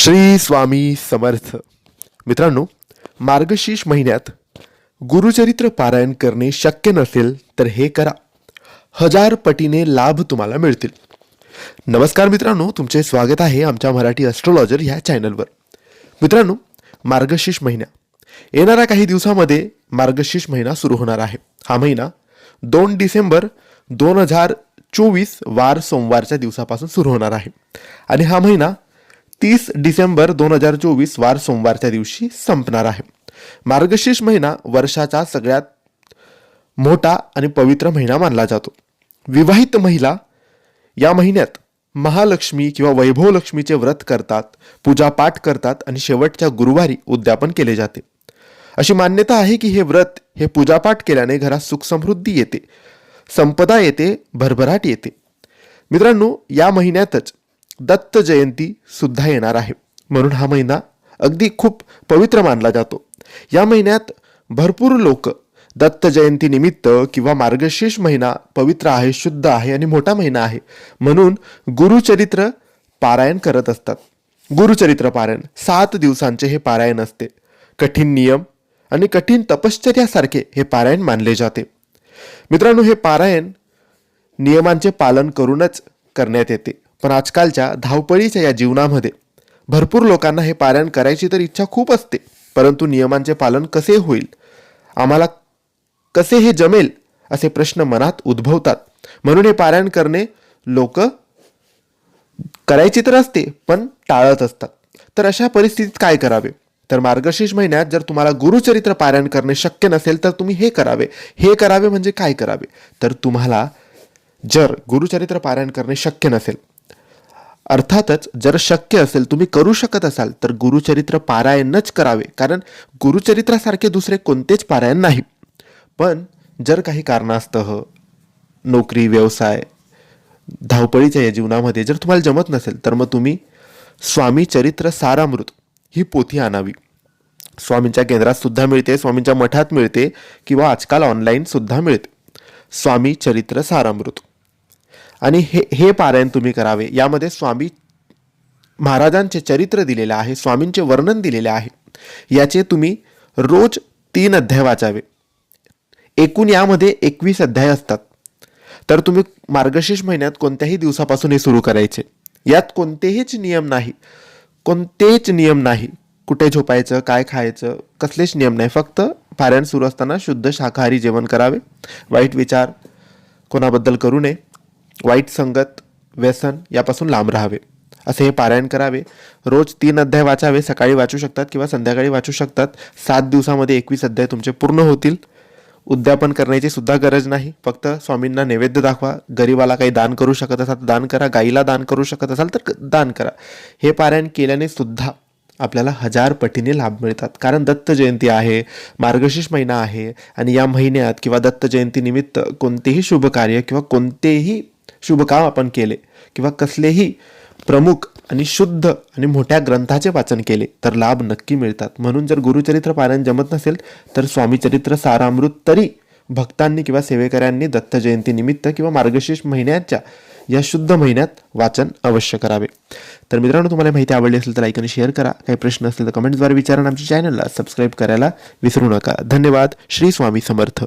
श्री स्वामी समर्थ. मित्रांनो मार्गशीर्ष महिन्यात गुरुचरित्र पारायण करणे शक्य नसेल तर हे करा. हजार पटीने लाभ तुम्हाला मिळतील. नमस्कार मित्रांनो तुमचे स्वागत आहे आमच्या मराठी ॲस्ट्रॉलॉजर ह्या चॅनलवर मित्रांनो मार्गशीर्ष महिन्या येणाऱ्या काही दिवसामध्ये मार्गशीर्ष महिना सुरू होणार आहे. हा महिना दोन डिसेंबर दोन हजार चोवीस वार सोमवारच्या दिवसापासून सुरू होणार आहे. आणि हा महिना तीस डिसेंबर दोन हजार चोवीस वार सोमवारच्या दिवशी संपणार आहे. मार्गशीर्ष महिना वर्षाचा सगळ्यात मोठा आणि पवित्र महिना मानला जातो. विवाहित महिला या महिन्यात महालक्ष्मी किंवा वैभव लक्ष्मीचे व्रत करतात पूजापाठ करतात आणि शेवटच्या गुरुवारी उद्यापन केले जाते. अशी मान्यता आहे की हे व्रत हे पूजापाठ केल्याने घरात सुखसमृद्धी येते संपदा येते भरभराट येते. मित्रांनो या महिन्यातच दत्त जयंती सुद्धा येणार आहे. म्हणून हा महिना अगदी खूप पवित्र मानला जातो. या महिन्यात भरपूर लोक दत्त जयंतीनिमित्त किंवा मार्गशीर्ष महिना पवित्र आहे शुद्ध आहे आणि मोठा महिना आहे म्हणून गुरुचरित्र पारायण करत असतात. गुरुचरित्र पारायण सात दिवसांचे हे पारायण असते. कठीण नियम आणि कठीण तपश्चर्यासारखे हे पारायण मानले जाते. मित्रांनो हे पारायण नियमांचे पालन करूनच करण्यात येते. पण आजकालच्या धावपळीच्या या जीवनामध्ये भरपूर लोकांना हे पारायण करायची तर इच्छा खूप असते परंतु नियमांचे पालन कसे होईल? आम्हाला कसे हे जमेल? असे प्रश्न मनात उद्भवतात. म्हणून हे पारायण करणे लोक करायची तर असते पण टाळत असतात. तर अशा परिस्थितीत काय करावे? तर मार्गशीर्ष महिन्यात जर तुम्हाला गुरुचरित्र पारायण करणे शक्य नसेल तर तुम्ही हे करावे. हे करावे म्हणजे काय करावे? तर तुम्हाला जर गुरुचरित्र पारायण करणे शक्य नसेल अर्थातच जर शक्य असेल तुम्ही करू शकत असाल तर गुरुचरित्र पारायणच करावे. कारण गुरुचरित्रासारखे दुसरे कोणतेच पारायण नाही. पण जर काही कारणास्तव नोकरी व्यवसाय धावपळीच्या या जीवनामध्ये जर तुम्हाला जमत नसेल तर मग तुम्ही स्वामी चरित्र सारामृत ही पोथी आणावी. स्वामींच्या केंद्रात सुद्धा मिळते स्वामींच्या मठात मिळते किंवा आजकाल ऑनलाईन सुद्धा मिळते. स्वामी चरित्र सारामृत. आणि हे हे पारायण तुम्ही करावे. यामध्ये स्वामी महाराजांचे चरित्र दिलेले आहे स्वामींचे वर्णन दिलेले आहे. याचे तुम्ही रोज तीन अध्याय वाचावे. एकूण यामध्ये एकवीस अध्याय असतात. तर तुम्ही मार्गशीर्ष महिन्यात कोणत्याही दिवसापासून हे सुरू करायचे. यात कोणतेहीच नियम नाही. कोणतेच नियम नाही. कुठे झोपायचं काय खायचं कसलेच नियम नाही. फक्त पारायण सुरू असताना शुद्ध शाकाहारी जेवण करावे. वाईट विचार कोणाबद्दल करू नये. वाईट संगत व्यसन यापासून लांब राहावे. असे हे पारायण करावे. रोज तीन अध्याय वाचावे. सकाळी वाचू शकतात किंवा संध्याकाळी वाचू शकतात. सात दिवसामध्ये एकवीस अध्याय तुमचे पूर्ण होतील. उद्यापन करण्याची सुद्धा गरज नाही. फक्त स्वामींना नैवेद्य दाखवा. गरीबाला काही दान करू शकत असाल तर दान करा. गाईला दान करू शकत असाल तर दान करा. हे पारायण केल्याने सुद्धा आपल्याला हजार पटीने लाभ मिळतात. कारण दत्त जयंती आहे मार्गशीर्ष महिना आहे आणि या महिन्यात किंवा दत्त जयंतीनिमित्त कोणतेही शुभ कार्य किंवा कोणतेही शुभ काम आपण केले किंवा कसलेही प्रमुख आणि शुद्ध आणि मोठ्या ग्रंथाचे वाचन केले तर लाभ नक्की मिळतात. म्हणून जर गुरुचरित्र पारायण जमत नसेल तर स्वामीचरित्र सारामृत तरी भक्तांनी किंवा सेवेकऱ्यांनी दत्त जयंतीनिमित्त किंवा मार्गशीर्ष महिन्याच्या या शुद्ध महिन्यात वाचन अवश्य करावे. तर मित्रांनो तुम्हाला माहिती आवडली असेल तर लाईक आणि शेअर करा. काही प्रश्न असतील तर कमेंट्सद्वारे विचारा आमच्या चॅनलला सबस्क्राईब करायला विसरू नका. धन्यवाद. श्री स्वामी समर्थ.